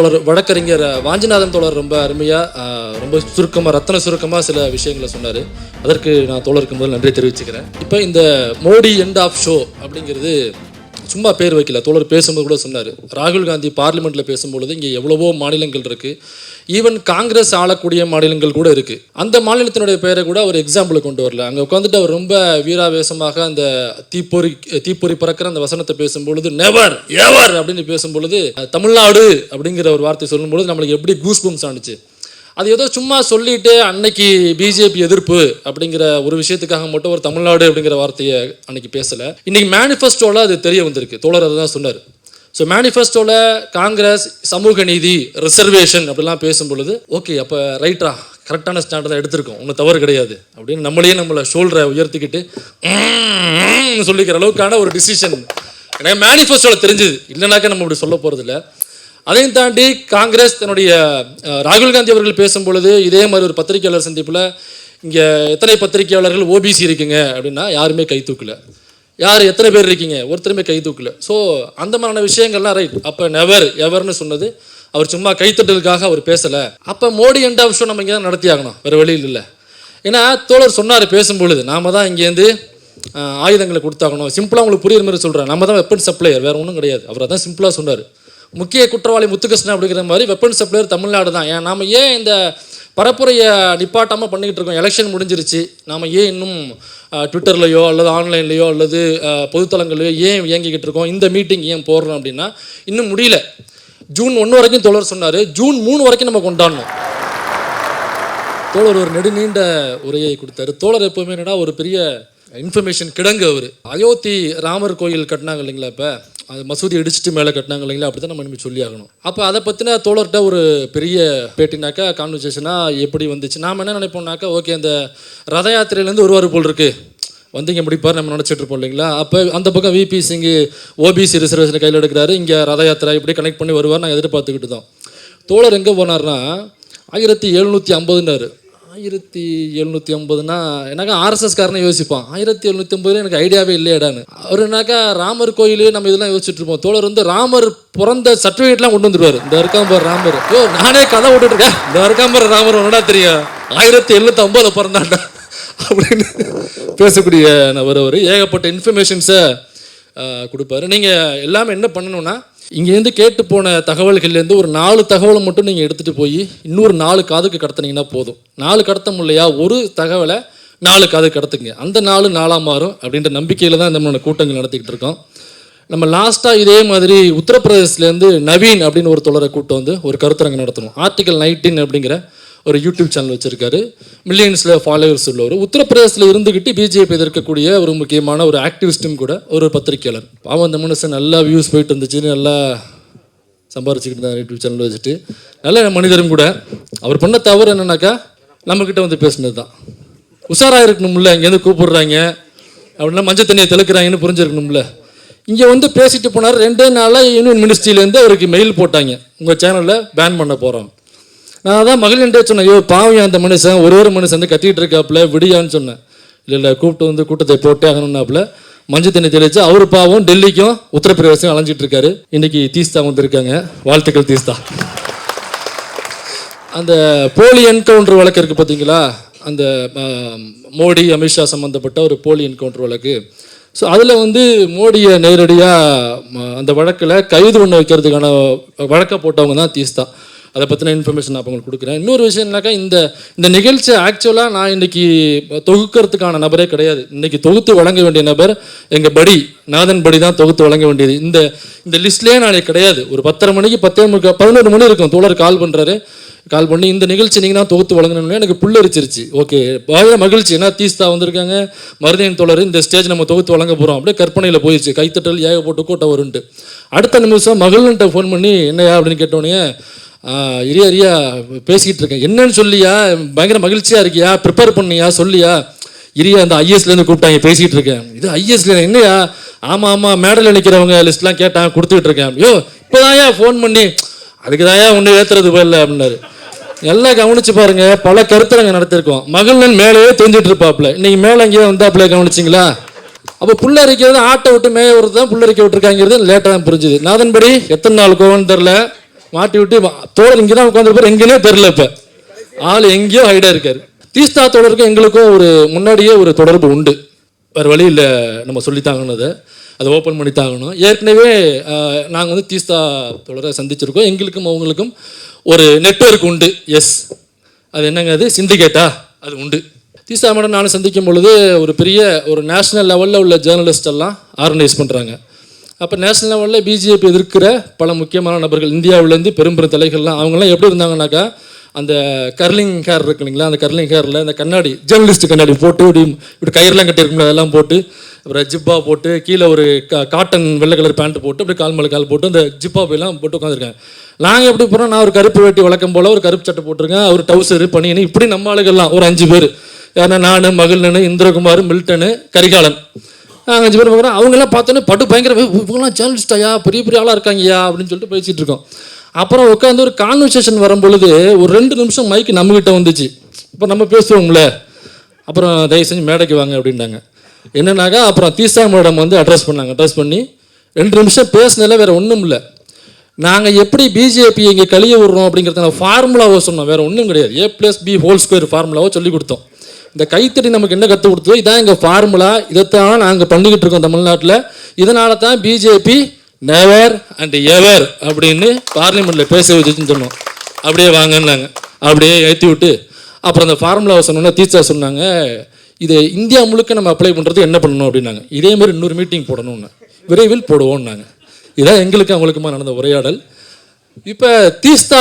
தோழர் வழக்கறிஞர் வாஞ்சிநாதன் தோழர் ரொம்ப அருமையாக ரொம்ப சுருக்கமாக ரத்தன சுருக்கமாக சில விஷயங்களை சொன்னார். அதற்கு நான் தோழருக்கு முதல் நன்றி தெரிவிச்சுக்கிறேன். இப்போ இந்த மோடி எண்ட் ஆஃப் ஷோ அப்படிங்கிறது சும்மா பேர் வைக்கல. தோழர் பேசும்போது கூட சொன்னார். ராகுல் காந்தி பார்லிமெண்ட்டில் பேசும்பொழுது இங்கே எவ்வளவோ மாநிலங்கள் இருக்குது ஈவன் காங்கிரஸ் ஆளக்கூடிய மாநிலங்கள் கூட இருக்குது அந்த மாநிலத்தினுடைய பெயரை கூட அவர் எக்ஸாம்பிள் கொண்டு வரல. அங்கே உட்காந்துட்டு அவர் ரொம்ப வீராவேசமாக அந்த தீப்பொறி தீப்பொறி பறக்கிற அந்த வசனத்தை பேசும்பொழுது நெவர் எவர் அப்படின்னு பேசும்பொழுது தமிழ்நாடு அப்படிங்கிற ஒரு வார்த்தை சொல்லும்பொழுது நம்மளுக்கு எப்படி கூஸ் பம்ஸ் ஆனிச்சு. அது ஏதோ சும்மா சொல்லிட்டு அன்னைக்கு பிஜேபி எதிர்ப்பு அப்படிங்கிற ஒரு விஷயத்துக்காக மட்டும் ஒரு தமிழ்நாடு அப்படிங்கிற வார்த்தையை அன்னைக்கு பேசல. இன்னைக்கு மேனிஃபெஸ்டோல அது தெரிய வந்திருக்கு. தோழர் அதை தான் சொன்னார். ஸோ மேனிஃபெஸ்டோவில் காங்கிரஸ் சமூக நீதி ரிசர்வேஷன் அப்படிலாம் பேசும் பொழுது ஓகே அப்போ ரைட்டா கரெக்டான ஸ்டாண்டர்ட் தான் எடுத்திருக்கோம். ஒன்றும் தவறு கிடையாது. அப்படின்னு நம்மளையே நம்மளை ஷோல்டரை உயர்த்திக்கிட்டு சொல்லிக்கிற அளவுக்கான ஒரு டிசிஷன் எனக்கு மேனிஃபெஸ்டோவில் தெரிஞ்சுது இல்லைனாக்கா நம்ம இப்படி சொல்ல போகிறதில்ல அதையும் தாண்டி காங்கிரஸ் தன்னுடைய ராகுல் காந்தி அவர்கள் பேசும் பொழுது இதே மாதிரி ஒரு பத்திரிகையாளர் சந்திப்பில் இங்கே எத்தனை பத்திரிகையாளர்கள் ஓபிசி இருக்கீங்க அப்படின்னா யாருமே கை தூக்கல. யார் எத்தனை பேர் இருக்கீங்க? ஒருத்தருமே கை தூக்கல. ஸோ அந்த மாதிரியான விஷயங்கள்லாம் ரைட் அப்போ நெவர் எவர்னு சொன்னது அவர் சும்மா கைத்தட்டலுக்காக அவர் பேசலை. அப்போ மோடி எண்ட் ஆஃப் ஷோ நம்ம இங்கே தான் நடத்தி ஆகணும். வேறு வழியில் இல்லை. ஏன்னா தோழர் சொன்னார் பேசும்பொழுது நாம தான் இங்கேருந்து ஆயுதங்களை கொடுத்தாகணும். சிம்பிளாக உங்களுக்கு புரியுற மாதிரி சொல்கிறேன் நம்ம தான் வெப்பன் சப்ளையர் வேறு ஒன்றும் கிடையாது. அவர் தான் சிம்பிளாக சொன்னார். முக்கிய குற்றவாளி முத்துகிருஷ்ணன் அப்படிங்கிற மாதிரி வெப்பன் சப்ளையர் தமிழ்நாடு தான். ஏன் நாம் ஏன் இந்த பரப்புரையை நிப்பாட்டாமல் பண்ணிக்கிட்டு இருக்கோம்? எலெக்ஷன் முடிஞ்சிருச்சு. நாம ஏன் இன்னும் ட்விட்டர்லையோ அல்லது ஆன்லைன்லையோ அல்லது பொதுத்தளங்களையோ ஏன் இயங்கிக்கிட்டு இருக்கோம்? இந்த மீட்டிங் ஏன் போடுறோம் அப்படின்னா இன்னும் முடியல. ஜூன் ஒன்று வரைக்கும் தோழர் சொன்னார். ஜூன் மூணு வரைக்கும் நம்ம கொண்டாடணும். தோழர் ஒரு நெடுநீண்ட உரையை கொடுத்தாரு. தோழர் எப்போவுமே என்னடா ஒரு பெரிய இன்ஃபர்மேஷன் கிடங்கு அவர். அயோத்தி ராமர் கோயில் கட்டினாங்க இல்லைங்களா இப்போ? அது மசூதி இடிச்சிட்டு மேலே கட்டினாங்க இல்லைங்களா? அப்படி தான் நம்ம இனிமேல் சொல்லி ஆகணும் அப்போ அதை பற்றின தோழர்கிட்ட ஒரு பெரிய பேட்டினாக்கா கான்வர்சேஷனாக எப்படி வந்துச்சு? நாம் என்ன நினைப்போம்னாக்கா ஓகே அந்த ரத யாத்திரையிலேருந்து வருவார் போல் இருக்கு. வந்து இங்கே முடிப்பார் நம்ம நினச்சிட்டு இருப்போம் இல்லைங்களா? அப்போ அந்த பக்கம் விபி சிங் ஓபிசி ரிசர்வேஷன் கையில் எடுக்கிறாரு. இங்கே ரத யாத்திரை இப்படி கனெக்ட் பண்ணி வருவார் நாங்கள் எதிர்பார்த்துக்கிட்டு தான். தோழர் எங்கே போனார்னா ஆயிரத்தி எழுநூற்றி ஐம்பதுன்னாரு ஆயிரத்தி எழுநூற்றி ஐம்பதுனா எனக்கு ஆர்எஸ்எஸ் காரனை யோசிப்பான். ஆயிரத்தி எழுநூற்றி ஐம்பதுல எனக்கு ஐடியாவே இல்லையடான்னு. என்னாக்கா ராமர் கோயில் நம்ம இதெல்லாம் யோசிச்சுட்டு இருப்போம் தோழர் வந்து ராமர் பிறந்த சர்டிஃபிகேட்லாம் கொண்டு வந்துருவாரு. இந்த இருக்காம்பர் ராமர். ஓ நானே கதை விட்டுட்டு இருக்கேன் இந்த இருக்காம்பர் ராமர் ஒன்றா தெரியும். ஆயிரத்தி எழுநூற்றி ஐம்பதுல பிறந்தாண்டா அப்படின்னு பேசக்கூடிய நபர் அவர். ஏகப்பட்ட இன்ஃபர்மேஷன்ஸை கொடுப்பாரு. நீங்கள் எல்லாமே என்ன பண்ணணும்னா இங்கேருந்து கேட்டு போன தகவல்கள்லேருந்து ஒரு நாலு தகவலை மட்டும் நீங்கள் எடுத்துகிட்டு போய் இன்னொரு நாலு காதுக்கு கடத்துனீங்கன்னா போதும். நாலு கடத்த முடியலையா ஒரு தகவலை நாலு காது கடத்துங்க. அந்த நாலு நாளாக மாறும் அப்படின்ற நம்பிக்கையில் தான் நம்மளோட கூட்டங்கள் நடத்திக்கிட்டு இருக்கோம். நம்ம லாஸ்ட்டாக இதே மாதிரி உத்தரப்பிரதேசலேருந்து நவீன் அப்படின்னு ஒரு தொடரை கூட்டம் வந்து ஒரு கருத்தரங்கு நடத்தணும். ஆர்டிகல் நைன்டீன் அப்படிங்கிற ஒரு யூடியூப் சேனல் வச்சிருக்காரு. மில்லியன்ஸில் ஃபாலோவர்ஸ் உள்ளவர். உத்தரப்பிரதேசத்தில் இருந்துக்கிட்டு பிஜேபி எதிர்க்கக்கூடிய ஒரு முக்கியமான ஒரு ஆக்டிவிஸ்ட்டும் கூட ஒரு பத்திரிக்கையாளர் பாவம் அந்த மனுஷன் நல்லா வியூஸ் போயிட்டு இருந்துச்சுன்னு நல்லா சம்பாரிச்சுக்கிட்டு இருந்தார் யூடியூப் சேனல் வச்சுட்டு. நல்ல மனிதரும் கூட. அவர் பண்ண தவறு என்னன்னாக்கா நம்மக்கிட்ட வந்து பேசுனது தான். உஷாராக இருக்கணும்ல இங்கேருந்து கூப்பிடுறாங்க. அப்படின்னா மஞ்சள் தண்ணியை தெளிக்கிறாங்கன்னு புரிஞ்சிருக்கணும்ல. இங்கே வந்து பேசிட்டு போனார். ரெண்டே நாளாக யூனியன் மினிஸ்ட்ரியிலேருந்து அவருக்கு மெயில் போட்டாங்க. உங்கள் சேனலில் பேன் பண்ண போகிறோம் நான் தான் மகளிர்கிட்டே சொன்னேன் ஐயோ பாவம் அந்த மனுஷன் ஒரு ஒரு மனுஷன் வந்து கத்திட்டு இருக்காப்புல விடியான்னு சொன்னேன். இல்லை இல்லை கூப்பிட்டு வந்து கூட்டத்தை போட்டே ஆகணும்னாப்புல. மஞ்சள் தண்ணி தெளிச்சு அவர் பாவம் டெல்லிக்கும் உத்தரப்பிரதேசம் அலைஞ்சிட்டு இருக்காரு. இன்னைக்கு தீஸ்தா வந்திருக்காங்க. வாழ்த்துக்கள் தீஸ்தா. அந்த போலி என்கவுண்டர் வழக்கு இருக்குது பார்த்தீங்களா அந்த மோடி அமித்ஷா சம்மந்தப்பட்ட ஒரு போலி என்கவுண்டர் வழக்கு. ஸோ அதில் வந்து மோடியை நேரடியாக அந்த வழக்கில் கைது பண்ண வைக்கிறதுக்கான வழக்கை போட்டவங்க தான் தீஸ்தா. அதை பற்றின இன்ஃபர்மேஷன் நான் உங்களுக்கு கொடுக்குறேன். இன்னொரு விஷயம்னாக்கா இந்த இந்த நிகழ்ச்சி ஆக்சுவலாக நான் இன்னைக்கு தொகுக்கிறதுக்கான நபரே கிடையாது. இன்னைக்கு தொகுத்து வழங்க வேண்டிய நபர் எங்கள் படி நாதன் படி தான் தொகுத்து வழங்க வேண்டியது. இந்த இந்த லிஸ்ட்லேயே நாளைக்கு கிடையாது. ஒரு பத்தரை மணிக்கு பத்தே முக்கா பதினொரு மணி இருக்கும். தோழர் கால் பண்ணுறாரு கால் பண்ணி இந்த நிகழ்ச்சி நீங்கள் தான் தொகுத்து வழங்கணும்னு எனக்கு புல்லரிச்சிருச்சு. ஓகே பாய மகிழ்ச்சி. ஏன்னா தீஸ்தா வந்திருக்காங்க? மருதையன் தோழர் இந்த ஸ்டேஜ் நம்ம தொகுத்து வழங்க போகிறோம் அப்படியே கற்பனையில் போயிடுச்சு. கைத்தட்டல் ஏக போட்டு கூட்டம் வருன்ட்டு அடுத்த நிமிஷம் மகள்கிட்ட ஃபோன் பண்ணி என்னையா அப்படின்னு கேட்டோன்னே "ஆஹ், இரியா பேசிக்கிட்டு இருக்கேன். என்னன்னு சொல்லியா? பயங்கர மகிழ்ச்சியாக இருக்கியா? ப்ரிப்பேர் பண்ணியா? சொல்லியா? இரியா அந்த ஐஎஸ்லேருந்து கூப்பிட்டாங்க பேசிகிட்டு இருக்கேன். இது ஐஎஸ்ல என்னையா? ஆமாம் ஆமாம் மேடல் நிற்கிறவங்க லிஸ்ட்லாம் கேட்டான் கொடுத்துக்கிட்டு இருக்கேன். யோ தான் ஃபோன் பண்ணி அதுக்கு தான் ஒன்று ஏற்றுறது போயில்ல அப்படின்னாரு. எல்லாம் கவனிச்சு பாருங்க பல கருத்தரங்க நடத்திருக்கோம். மகள்னன் மேலேயே தெரிஞ்சுட்டு இருப்பாப்புல. இன்னைக்கு மேலே எங்கேயோ வந்தாப்புல கவனிச்சிங்களா? அப்போ புள்ள அரைக்கிறது ஆட்டை விட்டு மேய விடுறது தான் புள்ள விட்டுருக்காங்கிறது லேட்டாக தான் புரிஞ்சுது. நாதன்படி எத்தனை நாள் கோவம்னு தெரில? மாட்டி விட்டு வா- தோழர் இங்கே தான் உட்காந்துருப்பார் எங்கேனே தெரில இப்போ. ஆள் எங்கேயோ ஹைடாக இருக்கார். தீஸ்தா தோழருக்கும் எங்களுக்கும் ஒரு முன்னாடியே ஒரு தொடர்பு உண்டு. வேறு வழி இல்லை. நம்ம சொல்லித்தாங்கன்னு அதை அதை ஓப்பன் பண்ணி தாங்கணும். ஏற்கனவே நாங்கள் வந்து தீஸ்தா தொடரை சந்திச்சிருக்கோம். எங்களுக்கும் அவங்களுக்கும் ஒரு நெட்வொர்க் உண்டு. எஸ் அது என்னங்க அது? சிந்திகேட்டா அது உண்டு. தீஸ்தா மேடம் நானும் சந்திக்கும் பொழுது ஒரு பெரிய ஒரு நேஷனல் லெவலில் உள்ள ஜேர்னலிஸ்ட் எல்லாம் ஆர்கனைஸ் பண்ணுறாங்க அப்போ நேஷனல் லெவலில் பிஜேபி எதிர்க்கிற பல முக்கியமான நபர்கள் இந்தியாவிலேருந்து பெரும்பெரும் தலைகள்லாம் அவங்கெல்லாம் எப்படி இருந்தாங்கனாக்கா அந்த கர்லிங் ஹேர் இருக்கு இல்லைங்களா அந்த கர்லிங் ஹேரில் அந்த கண்ணாடி ஜேர்னலிஸ்ட் கண்ணாடி போட்டு இப்படி இப்படி கயிறுலாம் கட்டியிருக்கும்ல அதெல்லாம் போட்டு அப்புறம் ஜிப்பா போட்டு கீழே ஒரு கா காட்டன் வெள்ளை கலர் பேண்ட் போட்டு அப்படி கால் மேலே கால் போட்டு அந்த ஜிப்பா போயெல்லாம் போட்டு உட்காந்துருக்கேன் நாங்கள் எப்படி போகிறோம் நான் ஒரு கருப்பு வேட்டி வழக்கம் போல் ஒரு கருப்பு சட்டை போட்டிருக்கேன் ஒரு டவுசரு பனியனு இப்படி நம்ம ஆளுகள்லாம் ஒரு அஞ்சு பேர். ஏன்னா நான் மகிழ்னு இந்திரகுமார் மில்டனு கரிகாலன். நாங்கள் அஞ்சு பேர் பார்க்குறோம். அவங்கெல்லாம் பார்த்தோன்னே பட்டு பயங்கர இவங்கெல்லாம் ஜேர்னலிஸ்டாயா பெரிய பெரிய ஆளாக இருக்காங்கய்யா? அப்படின்னு சொல்லிட்டு பேசிகிட்டு இருக்கோம். அப்புறம் உட்காந்து ஒரு கான்வர்சேஷன் வரும் பொழுது ஒரு ரெண்டு நிமிஷம் மைக்கு நம்மகிட்ட வந்துச்சு. இப்போ நம்ம பேசுவோம்ல. அப்புறம் தயவு செஞ்சு மேடைக்கு வாங்க அப்படின்னாங்க. என்னன்னாக்கா அப்புறம் தீசா மேடம் வந்து அட்ரஸ் பண்ணாங்க. அட்ரஸ் பண்ணி ரெண்டு நிமிஷம் பேசினால வேறு ஒன்றும் இல்லை. நாங்கள் எப்படி பிஜேபி இங்கே கழிய விடுறோம் அப்படிங்கிறத ஃபார்முலாவோ சொன்னோம். வேறு ஒன்றும் கிடையாது. A plus B whole square ஃபார்முலாவோ சொல்லி கொடுத்தோம். இந்த கைத்தடி நமக்கு என்ன கற்றுக் கொடுத்ததோ இதான் எங்கள் ஃபார்முலா இதைத்தான் நாங்கள் பண்ணிக்கிட்டு இருக்கோம் தமிழ்நாட்டில். இதனால தான் பிஜேபி நெவர் அண்ட் எவர் அப்படின்னு பார்லிமெண்ட்டில் பேச வச்சுன்னு சொன்னோம். அப்படியே வாங்கன்னாங்க. அப்படியே ஏற்றி விட்டு அப்புறம் அந்த ஃபார்முலாவை சொன்னோன்னா டீச்சர் சொன்னாங்க இது இந்தியா முழுக்க நம்ம அப்ளை பண்ணுறது என்ன பண்ணணும் அப்படின்னாங்க. இதே மாதிரி இன்னொரு மீட்டிங் போடணும்னு. விரைவில் போடுவோம்னாங்க. இதான் எங்களுக்கு அவங்களுக்குமா நடந்த உரையாடல். இப்போ தீஸ்தா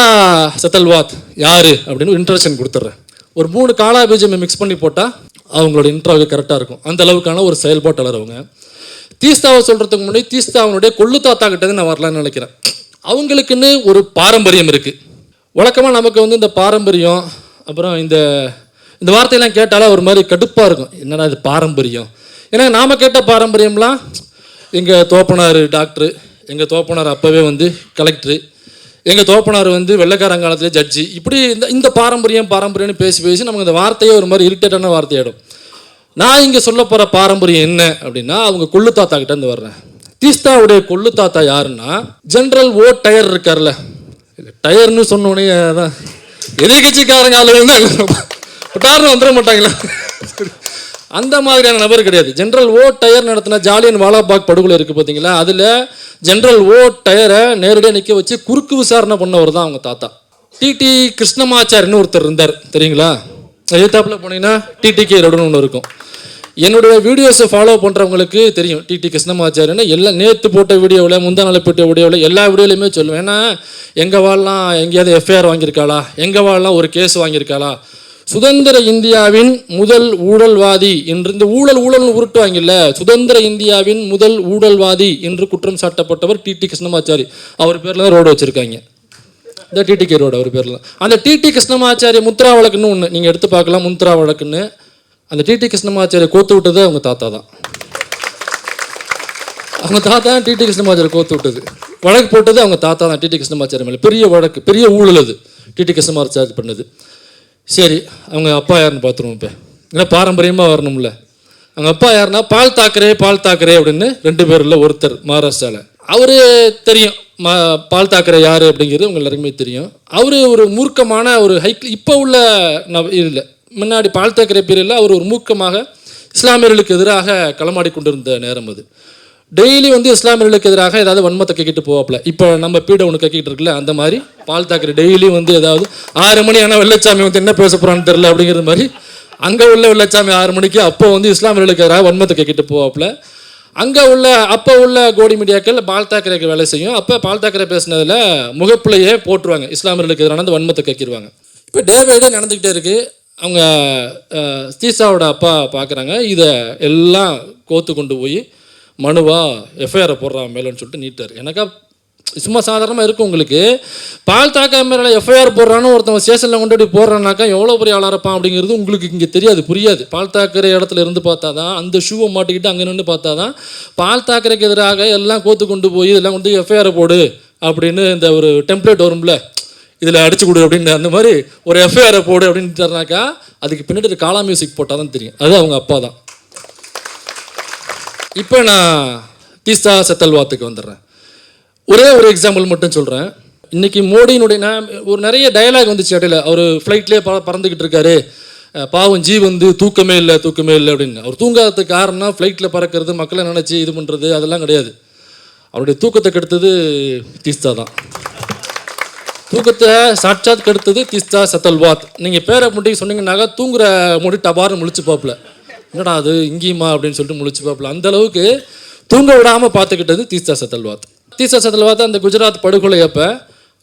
சத்தல்வாத் யாரு அப்படின்னு ஒரு இன்ட்ரடக்ஷன் கொடுத்துட்றேன் ஒரு மூணு காலா பீஜம் மிக்ஸ் பண்ணி போட்டால் அவங்களோட இன்ட்ராவு கரெக்டாக இருக்கும். அந்த அளவுக்கான ஒரு செயல்பாட்டாளர் அவங்க. தீஸ்தாவை சொல்கிறதுக்கு முன்னாடி தீஸ்தா அவனுடைய கொள்ளு தாத்தா கிட்டே நான் வரலான்னு நினைக்கிறேன். அவங்களுக்குன்னு ஒரு பாரம்பரியம் இருக்குது வழக்கமாக நமக்கு வந்து இந்த பாரம்பரியம் அப்புறம் இந்த இந்த வார்த்தையெல்லாம் கேட்டாலே ஒரு மாதிரி கடுப்பாக இருக்கும். என்னடா இது பாரம்பரியம்? ஏன்னா நாம் கேட்ட பாரம்பரியம்லாம் எங்கள் தோப்பனார் டாக்டரு எங்கள் தோப்பனார் அப்போவே வந்து கலெக்டரு எங்கள் தோப்பனார் வந்து வெள்ளைக்காரங்காலத்திலே ஜட்ஜி இப்படி இந்த இந்த பாரம்பரியம் பாரம்பரியம்னு பேசி பேசி நமக்கு இந்த வார்த்தையே ஒரு மாதிரி இரிட்டேட்டான வார்த்தையாயிடும். நான் இங்கே சொல்ல போகிற பாரம்பரியம் என்ன அப்படின்னா அவங்க கொள்ளு தாத்தா கிட்டேருந்து வர்றேன். தீஸ்தாவுடைய கொள்ளு தாத்தா யாருன்னா ஜென்ரல் ஓ டயர் இருக்கார்ல. டயர்னு சொன்னோடனே அதான். எதிர்கட்சிக்காரங்க ஆளுங்க வந்து டயர்னு வந்துட மாட்டாங்களா? அந்த மாதிரியான நபர் கிடையாது. ஜென்ரல் ஓ டயர் நடத்தின ஜாலியன் வாலாபாக் படுகொலை இருக்குது பார்த்தீங்களா அதில் ஜென்ரல் ஓ டயரை நேரடியாக நிற்க வச்சு குறுக்கு விசாரணை பண்ணவர் தான் அவங்க தாத்தா. டிடி கிருஷ்ணமாச்சாரின்னு ஒருத்தர் இருந்தார். தெரியுங்களா? எதிர்த்தாப்புல போனீங்கன்னா டிடிகே ரோடுன்னு ஒன்று இருக்கும். என்னுடைய வீடியோஸை ஃபாலோ பண்ணுறவங்களுக்கு தெரியும். டிடி கிருஷ்ணமாச்சாரியன்னு எல்லாம் நேற்று போட்ட வீடியோவில் முந்தா நாள் போட்ட வீடியோவில் எல்லா வீடியோலையுமே சொல்லுவேன். ஏன்னா எங்கள் வாழலாம் எங்கேயாவது எஃப்ஐஆர் வாங்கியிருக்காளா? எங்கள் வாழலாம் ஒரு கேஸ் வாங்கியிருக்காளா? சுதந்திர இந்தியாவின் முதல் ஊழல்வாதி என்று இந்த ஊழல் ஊழல்னு உருட்டுவாங்கல்ல சுதந்திர இந்தியாவின் முதல் ஊழல்வாதி என்று குற்றம் சாட்டப்பட்டவர் டிடி கிருஷ்ணமாச்சாரி. அவர் பேரில் தான் ரோடு வச்சுருக்காங்க. இந்த டிடிகே ரோடு அவர் பேரில் அந்த டிடி கிருஷ்ணமாச்சாரி முத்ரா வழக்குன்னு ஒன்று நீங்கள் எடுத்து பார்க்கலாம் முத்ரா வழக்குன்னு அந்த டிடி கிருஷ்ணமாச்சாரி கோத்து விட்டது அவங்க தாத்தா தான். அவங்க தாத்தா டிடி கிருஷ்ணமாச்சாரி கோத்து விட்டது. வழக்கு போட்டது அவங்க தாத்தா தான் டிடி கிருஷ்ணமாச்சாரி மேலே. பெரிய வழக்கு பெரிய ஊழல் அது. டிடி கிருஷ்ணமாச்சாரி பண்ணது. சரி அவங்க அப்பா யாருன்னு பார்த்துருவோம் இப்போ. ஏன்னா பாரம்பரியமாக வரணும்ல. அவங்க அப்பா யாருன்னா பால் தாக்கரே பால் தாக்கரே அப்படின்னு ரெண்டு பேரில் ஒருத்தர் மகாராஷ்டிராவில் அவரு தெரியும் மா பால் தாக்கரே யார் அப்படிங்கிறது உங்கள் எல்லாருக்குமே தெரியும். அவர் ஒரு மூர்க்கமான ஒரு ஹைக் இப்போ உள்ள நப இல்லை. முன்னாடி பால் தாக்கரே பீரியடில் அவர் ஒரு மூர்க்கமாக இஸ்லாமியர்களுக்கு எதிராக களமாடி கொண்டிருந்த நேரம் அது. டெய்லி வந்து இஸ்லாமியர்களுக்கு எதிராக ஏதாவது வன்மத்தை கேக்கிட்டு போவாப்ல இப்போ நம்ம பீட ஒன்று கேக்கிட்டு இருக்குல்ல அந்த மாதிரி பால் தாக்கரே டெய்லி வந்து ஏதாவது ஆறு மணி ஆனால் வெள்ளச்சாமி வந்து என்ன பேச போகிறான்னு தெரில அப்படிங்கிற மாதிரி அங்கே உள்ள வெள்ளச்சாமி ஆறு மணிக்கு அப்போ வந்து இஸ்லாமியர்களுக்கு எதிராக வன்மத்தை கேக்கிட்டு போவாப்ல அங்கே உள்ள அப்போ உள்ள கோடி மீடியாக்கள் பால் தாக்கரேக்கு வேலை செய்யும். அப்போ பால் தாக்கரே பேசினதில் முகப்பிலையே போட்டுருவாங்க. இஸ்லாமியர்களுக்கு எதிரான அந்த வன்மத்தை கேக்கிடுவாங்க இப்போ டே பை டே நடந்துக்கிட்டே இருக்குது அவங்க ஸ்தீசாவோட அப்பா பார்க்குறாங்க இதை எல்லாம் கோத்து கொண்டு போய் மனுவா எஃப்ஐஆரை போடுறான் மேலேன்னு சொல்லிட்டு நீட்டார். எனக்கா சும்மா சாதாரணமாக இருக்கும் உங்களுக்கு. பால் தாக்கா மேலே எஃப்ஐஆர் போடுறான்னு ஒருத்தவன் ஸ்டேஷனில் கொண்டு போய் போடுறானாக்கா எவ்வளோ பெரிய ஆளாக இருப்பான் அப்படிங்கிறது உங்களுக்கு இங்கே தெரியாது புரியாது. பால் தாக்கற இடத்துல இருந்து பார்த்தா தான் அந்த ஷூவை மாட்டிக்கிட்டு அங்கே நின்று பார்த்தா தான் பால் தாக்கரைக்கு எதிராக எல்லாம் கோத்து கொண்டு போய் இதெல்லாம் கொண்டு எஃப்ஐஆரை போடு அப்படின்னு இந்த ஒரு டெம்ப்ளேட் வரும்ல இதில் அடிச்சு கொடு அப்படின்னு அந்த மாதிரி ஒரு எஃப்ஐஆரை போடு அப்படின்ட்டாருனாக்கா அதுக்கு பின்னாடி ஒரு காலா மியூசிக் போட்டால் தான் தெரியும். அது அவங்க அப்பா தான். இப்போ நான் தீஸ்தா செத்தல்வாத்துக்கு வந்துடுறேன். ஒரே ஒரு எக்ஸாம்பிள் மட்டும் சொல்கிறேன் இன்றைக்கி மோடியினுடைய நான் ஒரு நிறைய டயலாக் வந்துச்சு இடையில. அவர் ஃப்ளைட்லேயே ப பறந்துக்கிட்டு இருக்காரு. பாவம் ஜி வந்து தூக்கமே இல்லை தூக்கமே இல்லை அப்படின்னு. அவர் தூங்காததுக்கு காரணம் ஃப்ளைட்டில் பறக்கிறது மக்களை நினச்சி இது பண்ணுறது அதெல்லாம் கிடையாது. அவருடைய தூக்கத்தை கெடுத்தது தீஸ்தா தான். தூக்கத்தை சாட்சாத் கெடுத்தது தீஸ்தா சத்தல்வாத். நீங்கள் பேரை முட்டி சொன்னீங்கன்னாக்கா தூங்குற முடி டபார்னு முழிச்சு பார்ப்பல. என்னடா அது இங்கேயுமா அப்படின்னு சொல்லிட்டு முழிச்சு பாப்புல அந்த அளவுக்கு தூங்க விடாமல் பார்த்துக்கிட்டது தீஸ்தா சத்தல்வாத் தீஸ்தா சத்தல்வாத் அந்த குஜராத் படுகொலை அப்போ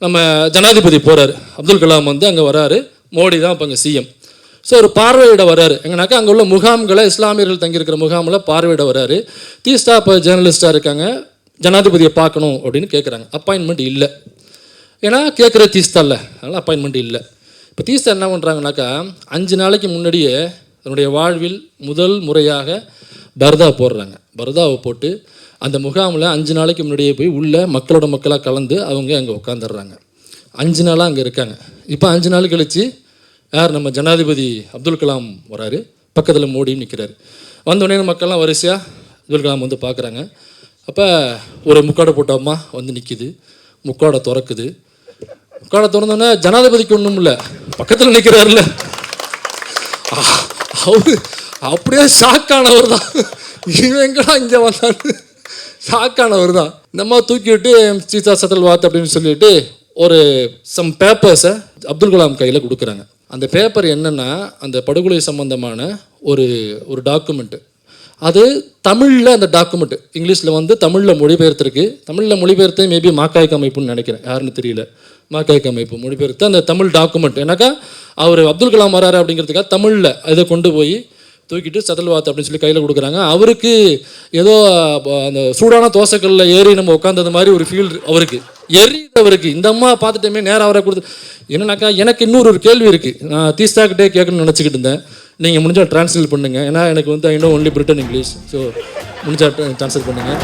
நம்ம ஜனாதிபதி போகிறாரு அப்துல் கலாம் வந்து அங்கே வராரு. மோடி தான் இப்போ அங்கே சிஎம் ஸோ ஒரு பார்வையிட வராரு. எங்கனாக்கா அங்கே உள்ள முகாம்களை இஸ்லாமியர்கள் தங்கியிருக்கிற முகாமில் பார்வையிட வராரு. தீஸ்தா இப்போ ஜேர்னலிஸ்டாக இருக்காங்க. ஜனாதிபதியை பார்க்கணும் அப்படின்னு கேட்குறாங்க அப்பாயின்மெண்ட் இல்லை. ஏன்னா கேட்குற தீஸ்தா இல்லை அதனால் அப்பாயின்மெண்ட் இல்லை. இப்போ தீஸ்தா என்ன பண்ணுறாங்கனாக்கா அஞ்சு நாளைக்கு முன்னாடியே தன்னுடைய வாழ்வில் முதல் முறையாக பர்தா போடுறாங்க. பர்தாவை போட்டு அந்த முகாமில் அஞ்சு நாளைக்கு முன்னாடியே போய் உள்ளே மக்களோட மக்களாக கலந்து அவங்க அங்கே உட்காந்துடுறாங்க அஞ்சு நாளாக அங்கே இருக்காங்க. இப்போ அஞ்சு நாள் கழித்து யார்? நம்ம ஜனாதிபதி அப்துல் கலாம் வராரு. பக்கத்தில் மோடி நிற்கிறாரு வந்தோடனே மக்கள்லாம் வரிசையாக அப்துல் கலாம் வந்து பார்க்குறாங்க அப்போ ஒரு முக்காடை போட்ட அம்மா வந்து நிற்கிது முக்காடை திறக்குது. முக்காடை திறந்தோன்னே ஜனாதிபதிக்கு ஒன்றும் இல்லை. பக்கத்தில் நிற்கிறாருல்ல அவரு அப்படியே ஷாக்கானவர் தான். இவன் எங்கடா இங்கே வந்தான்னு ஷாக்கானவர் தான். நம்ம தூக்கிவிட்டு தூக்கி விட்டு சீதா சத்தல் வாத் அப்படின்னு சொல்லிட்டு ஒரு சம் பேப்பர்ஸை அப்துல் கலாம் கையில் கொடுக்குறாங்க. அந்த பேப்பர் என்னென்னா அந்த படுகொலை சம்மந்தமான ஒரு ஒரு டாக்குமெண்ட்டு அது தமிழில் அந்த டாக்குமெண்ட் இங்கிலீஷில் வந்து தமிழில் மொழிபெயர்த்திருக்கு. தமிழில் மொழிபெயர்த்து மேபி மாக்காய்க்கு அமைப்புன்னு நினைக்கிறேன். யாருன்னு தெரியல. மாக்காய்க்கு அமைப்பு மொழிபெயர்த்து அந்த தமிழ் டாக்குமெண்ட் ஏன்னாக்கா அவர் அப்துல் கலாம் வராரு அப்படிங்கிறதுக்காக தமிழில் இதை கொண்டு போய் தூக்கிட்டு சதல்வாத் அப்படின்னு சொல்லி கையில் கொடுக்குறாங்க. அவருக்கு ஏதோ அந்த சூடான தோசைக்கல்ல ஏறி நம்ம உட்காந்தது மாதிரி ஒரு ஃபீல் அவருக்கு. எரியுது அவருக்கு இந்த அம்மா பார்த்துட்டோமே நேரம் அவரை கொடுத்து என்னன்னாக்கா எனக்கு இன்னொரு ஒரு கேள்வி இருக்குது நான் தீஸ்தாக்கிட்டே கேட்கணும்னு நினச்சிக்கிட்டு இருந்தேன். நீங்கள் முடிஞ்சால் ட்ரான்ஸ்லேட் பண்ணுங்கள் ஏன்னா எனக்கு வந்து I know only Britain English so முடிஞ்சால் டிரான்ஸ்லேட் பண்ணுங்கள்